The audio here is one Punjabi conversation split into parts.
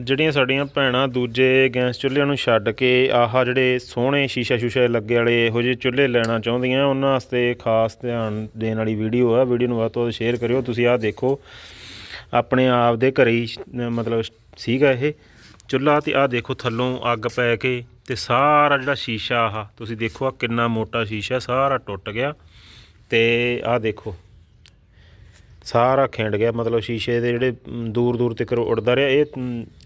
ਜਿਹੜੀਆਂ ਸਾਡੀਆਂ ਭੈਣਾਂ ਦੂਜੇ ਗੈਸ ਚੁੱਲ੍ਹਿਆਂ ਨੂੰ ਛੱਡ ਕੇ ਆਹ ਜਿਹੜੇ ਸੋਹਣੇ ਸ਼ੀਸ਼ਾ ਸ਼ੂਸ਼ਾ ਲੱਗੇ ਵਾਲੇ ਇਹੋ ਜਿਹੇ ਚੁੱਲ੍ਹੇ ਲੈਣਾ ਚਾਹੁੰਦੀਆਂ, ਉਹਨਾਂ ਵਾਸਤੇ ਖਾਸ ਧਿਆਨ ਦੇਣ ਵਾਲੀ ਵੀਡੀਓ ਆ। ਵੀਡੀਓ ਨੂੰ ਵੱਧ ਤੋਂ ਵੱਧ ਸ਼ੇਅਰ ਕਰਿਓ। ਤੁਸੀਂ ਆਹ ਦੇਖੋ, ਆਪਣੇ ਆਪ ਦੇ ਘਰੇ ਹੀ, ਮਤਲਬ ਸੀਗਾ ਇਹ ਚੁੱਲ੍ਹਾ ਤੇ ਆਹ ਦੇਖੋ ਥੱਲੋਂ ਅੱਗ ਪੈ ਕੇ ਤੇ ਸਾਰਾ ਜਿਹੜਾ ਸ਼ੀਸ਼ਾ ਆਹ, ਤੁਸੀਂ ਦੇਖੋ ਆ ਕਿੰਨਾ ਮੋਟਾ ਸ਼ੀਸ਼ਾ, ਸਾਰਾ ਟੁੱਟ ਗਿਆ ਤੇ ਆਹ ਦੇਖੋ। ਸਾਰਾ ਖਿੰਡ ਗਿਆ, ਮਤਲਬ ਸ਼ੀਸ਼ੇ ਦੇ ਜਿਹੜੇ ਦੂਰ ਦੂਰ ਤੱਕ ਉੱਡਦਾ ਰਿਹਾ। ਇਹ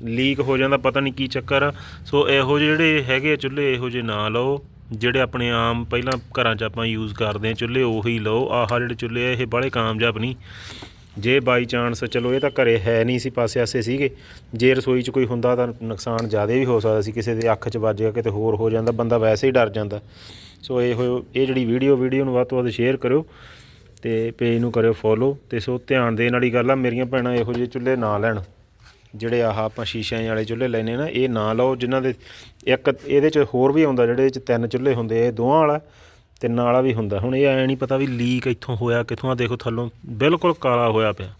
ਲੀਕ ਹੋ ਜਾਂਦਾ, ਪਤਾ ਨਹੀਂ ਕੀ ਚੱਕਰ ਆ। ਸੋ ਇਹੋ ਜਿਹੇ ਜਿਹੜੇ ਹੈਗੇ ਆ ਚੁੱਲ੍ਹੇ, ਇਹੋ ਜਿਹੇ ਨਾ ਲਓ। ਜਿਹੜੇ ਆਪਣੇ ਆਮ ਪਹਿਲਾਂ ਘਰਾਂ 'ਚ ਆਪਾਂ ਯੂਜ਼ ਕਰਦੇ ਆ ਚੁੱਲ੍ਹੇ, ਉਹੀ ਲਓ। ਆਹ ਜਿਹੜੇ ਚੁੱਲ੍ਹੇ ਆ, ਇਹ ਬੜੇ ਕਾਮਯਾਬ ਨਹੀਂ ਜੇ ਬਾਈ ਚਾਂਸ ਚਲੋ, ਇਹ ਤਾਂ ਘਰੇ ਹੈ ਨਹੀਂ ਸੀ ਪਾਸੇ ਆਸੇ ਸੀਗੇ। ਜੇ ਰਸੋਈ 'ਚ ਕੋਈ ਹੁੰਦਾ ਤਾਂ ਨੁਕਸਾਨ ਜ਼ਿਆਦਾ ਵੀ ਹੋ ਸਕਦਾ ਸੀ। ਕਿਸੇ ਦੇ ਅੱਖ 'ਚ ਵੱਜ ਗਿਆ, ਕਿਤੇ ਹੋਰ ਹੋ ਜਾਂਦਾ, ਬੰਦਾ ਵੈਸੇ ਹੀ ਡਰ ਜਾਂਦਾ। ਸੋ ਇਹ ਇਹ ਜਿਹੜੀ ਵੀਡੀਓ ਵੀਡੀਓ ਨੂੰ ਵੱਧ ਤੋਂ ਵੱਧ ਸ਼ੇਅਰ ਕਰਿਓ। ਤੇ ਪੇਜ ਨੂੰ ਕਰਿਓ ਫੋਲੋ ਤੇ ਸੋ ਧਿਆਨ ਦੇਣ ਵਾਲੀ ਗੱਲ ਆ, ਮੇਰੀਆਂ ਭੈਣਾਂ ਇਹੋ ਜਿਹੇ ਚੁੱਲ੍ਹੇ ਨਾ ਲੈਣ। ਜਿਹੜੇ ਆਹ ਆਪਾਂ ਸ਼ੀਸ਼ਿਆਂ ਵਾਲੇ ਚੁੱਲ੍ਹੇ ਲੈਨੇ ਨਾ, ਇਹ ਨਾ ਲਓ, ਜਿਨ੍ਹਾਂ ਦੇ ਇੱਕ ਇਹਦੇ 'ਚ ਹੋਰ ਵੀ ਆਉਂਦਾ, ਜਿਹੜੇ 'ਚ ਤਿੰਨ ਚੁੱਲ੍ਹੇ ਹੁੰਦੇ ਇਹ ਦੋਹਾਂ ਵਾਲਾ ਤਿੰਨਾਂ ਵਾਲਾ ਵੀ ਹੁੰਦਾ। ਹੁਣ ਇਹ ਐ ਨਹੀਂ ਪਤਾ ਵੀ ਲੀਕ ਇੱਥੋਂ ਹੋਇਆ ਕਿੱਥੋਂ ਆ ਦੇਖੋ ਥੱਲੋਂ ਬਿਲਕੁਲ ਕਾਲਾ ਹੋਇਆ ਪਿਆ।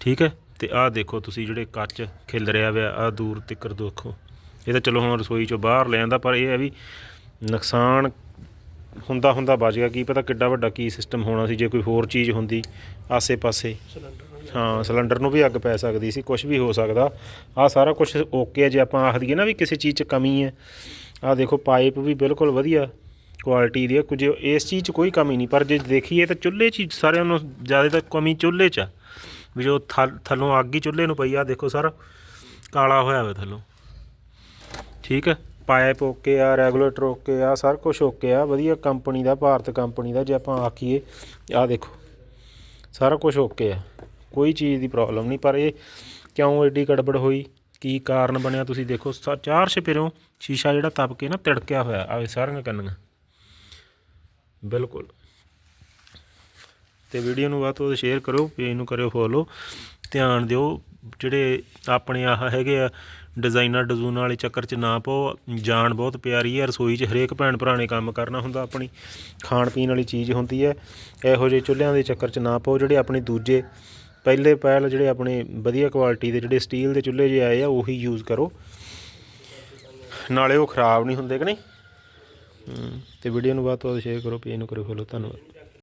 ਠੀਕ ਹੈ? ਤੇ ਆਹ ਦੇਖੋ ਤੁਸੀਂ ਜਿਹੜੇ ਕੱਚ ਖਿਲ ਰਿਹਾ ਪਿਆ ਆ ਦੂਰ ਤਿੱਕਰ ਦੇਖੋ। ਇਹ ਤਾਂ ਚਲੋ ਹੁਣ ਰਸੋਈ ਚੋਂ ਬਾਹਰ ਲੈ ਆਂਦਾ, ਪਰ ਇਹ ਹੈ ਵੀ ਨੁਕਸਾਨ ਹੁੰਦਾ ਹੁੰਦਾ ਬਚ ਗਿਆ। ਕੀ ਪਤਾ ਕਿੱਡਾ ਵੱਡਾ ਕੀ ਸਿਸਟਮ ਹੋਣਾ ਸੀ, ਜੇ ਕੋਈ ਹੋਰ ਚੀਜ਼ ਹੁੰਦੀ ਆਸੇ-ਪਾਸੇ। ਹਾਂ ਸਿਲੰਡਰ ਨੂੰ ਵੀ ਅੱਗ ਪੈ ਸਕਦੀ ਸੀ ਕੁਝ ਵੀ ਹੋ ਸਕਦਾ। ਆ ਸਾਰਾ ਕੁਝ ਓਕੇ ਹੈ ਜੇ ਆਪਾਂ ਆਖ ਦਈਏ ਨਾ ਵੀ ਕਿਸੇ ਚੀਜ਼ 'ਚ ਕਮੀ ਹੈ। ਆ ਦੇਖੋ ਪਾਈਪ ਵੀ ਬਿਲਕੁਲ ਵਧੀਆ ਕੁਆਲਿਟੀ ਦੀ ਹੈ ਕੁਝ ਇਸ ਚੀਜ਼ 'ਚ ਕੋਈ ਕਮੀ ਨਹੀਂ। ਪਰ ਜੇ ਦੇਖੀਏ ਤਾਂ ਚੁੱਲ੍ਹੇ 'ਚ ਹੀ ਸਾਰਿਆਂ ਨੂੰ ਜ਼ਿਆਦਾ ਤਾਂ ਕਮੀ ਚੁੱਲ੍ਹੇ 'ਚ ਆ। ਵੀ ਜੋ ਥਲ- ਥੱਲੋਂ ਅੱਗ ਹੀ ਚੁੱਲ੍ਹੇ ਨੂੰ ਪਈ ਆ ਦੇਖੋ ਸਰ ਕਾਲਾ ਹੋਇਆ ਹੋਇਆ ਥੱਲੋਂ। ਠੀਕ ਹੈ ਪਾਈਪ ਓਕੇ ਆ, ਰੈਗੂਲੇਟਰ ਓਕੇ ਆ ਸਾਰਾ ਕੁਝ ਓਕੇ ਆ। ਵਧੀਆ ਕੰਪਨੀ ਦਾ, ਭਾਰਤ ਕੰਪਨੀ ਦਾ ਜੇ ਆਪਾਂ ਆਖੀਏ ਆ ਦੇਖੋ, ਸਾਰਾ ਕੁਝ ਓਕੇ ਆ। ਕੋਈ ਚੀਜ਼ ਦੀ ਪ੍ਰੋਬਲਮ ਨਹੀਂ, ਪਰ ਇਹ ਕਿਉਂ ਐਡੀ ਗੜਬੜ ਹੋਈ? ਕੀ ਕਾਰਨ ਬਣਿਆ? ਤੁਸੀਂ ਦੇਖੋ, ਸਾ- ਚਾਰ ਛਪੇਰੋਂ ਸ਼ੀਸ਼ਾ ਜਿਹੜਾ ਤਪ ਕੇ ਨਾ ਤਿੜਕਿਆ ਹੋਇਆ ਆਵੇ ਸਾਰੀਆਂ ਕੰਨੀਆਂ। ਬਿਲਕੁਲ। ਤੇ ਵੀਡੀਓ ਨੂੰ ਵੱਧ ਤੋਂ ਵੱਧ ਸ਼ੇਅਰ ਕਰੋ ਪੇਜ ਨੂੰ ਕਰਿਓ ਫੋਲੋ ਧਿਆਨ ਦਿਓ, ਜਿਹੜੇ ਆਪਣੇ ਆਹ ਹੈਗੇ ਆ ਡਿਜ਼ਾਈਨਰ ਡਿਜ਼ੂਨ ਵਾਲੇ ਚੱਕਰ 'ਚ ਨਾ ਪਾਓ ਜਾਨ ਬਹੁਤ ਪਿਆਰੀ ਹੈ ਰਸੋਈ 'ਚ ਹਰੇਕ ਭੈਣ ਭਰਾ ਨੇ ਕੰਮ ਕਰਨਾ ਹੁੰਦਾ ਆਪਣੀ ਖਾਣ ਪੀਣ ਵਾਲੀ ਚੀਜ਼ ਹੁੰਦੀ ਹੈ ਇਹੋ ਜਿਹੇ ਚੁੱਲ੍ਹਿਆਂ ਦੇ ਚੱਕਰ 'ਚ ਨਾ ਪਾਓ ਜਿਹੜੇ ਆਪਣੇ ਦੂਜੇ ਪਹਿਲੇ ਪਹਿਲ ਜਿਹੜੇ ਆਪਣੇ ਵਧੀਆ ਕੁਆਲਿਟੀ ਦੇ ਜਿਹੜੇ ਸਟੀਲ ਦੇ ਚੁੱਲ੍ਹੇ ਜੇ ਆਏ ਆ ਉਹੀ ਯੂਜ਼ ਕਰੋ। ਨਾਲੇ ਉਹ ਖਰਾਬ ਨਹੀਂ ਹੁੰਦੇ ਕਿ ਨਹੀਂ? ਹਮ, ਤੇ ਵੀਡੀਓ ਨੂੰ ਵੱਧ ਤੋਂ ਵੱਧ ਸ਼ੇਅਰ ਕਰੋ ਪੇਜ ਨੂੰ ਕਰੋ ਫੋਲੋ ਧੰਨਵਾਦ।